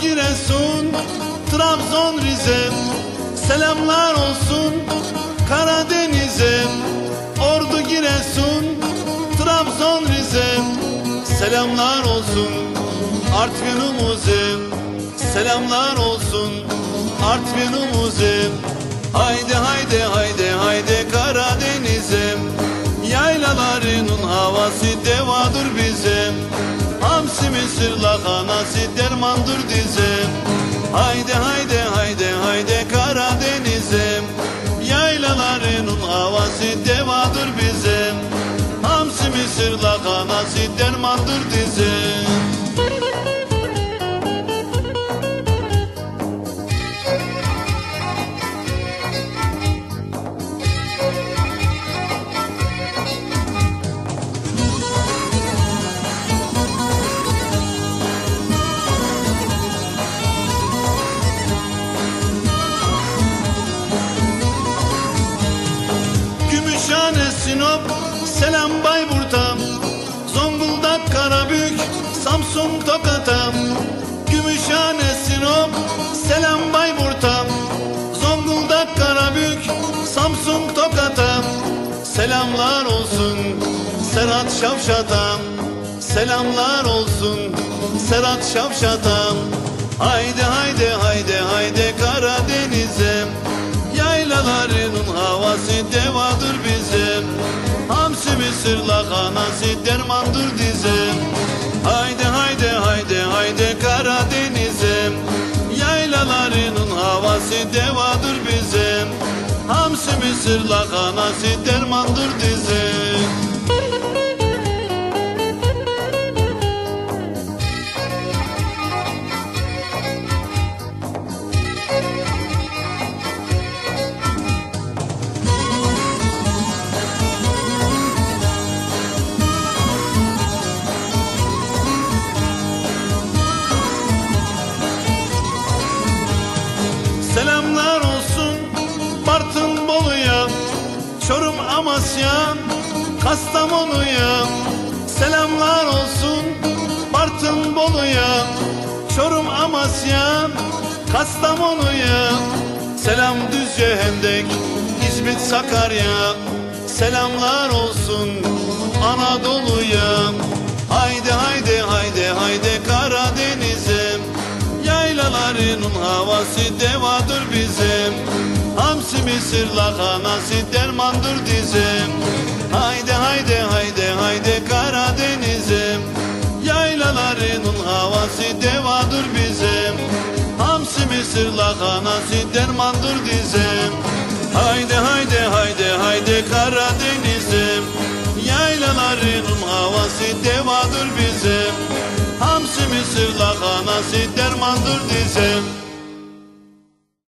Giresun, Trabzon, Rize. Selamlar olsun Karadeniz'e. Ordu, Giresun, Trabzon, Rize. Selamlar olsun Artvin'umuze. Selamlar olsun Artvin'umuze. Haydi haydi haydi haydi Karadeniz'e. Yaylalarının havası devadır bize mısır lahanası dermandır dize Haydi haydi haydi haydi Karadeniz'e. Yaylalarının havası devadır bize Hamsi mısır lahanası dermandır dize Selamlar olsun Serhat Şavşat'a Selamlar olsun Serhat Şavşat'a Haydi haydi haydi haydi Karadeniz'e. Yaylalarının havası devadır bize Hamsi mısır lahanası dermandır dize mısır lahanası dermandır dize Amasya Kastamonu'ya Selamlar olsun Bartın Bolu'ya Çorum Amasya Kastamonu'ya Selam Düzce Hendek İzmit Sakarya. Selamlar olsun Anadolu'ya Haydi haydi haydi Hamsi mısır lahanası dermandır dizim. Haydi haydi haydi haydi Karadeniz'im. Yaylalarının havası devadır bizim. Hamsi mısır lahanası dermandır dizim. Haydi haydi haydi haydi Karadeniz'im. Yaylalarının havası devadır bizim. Hamsi mısır lahanası dermandır dizim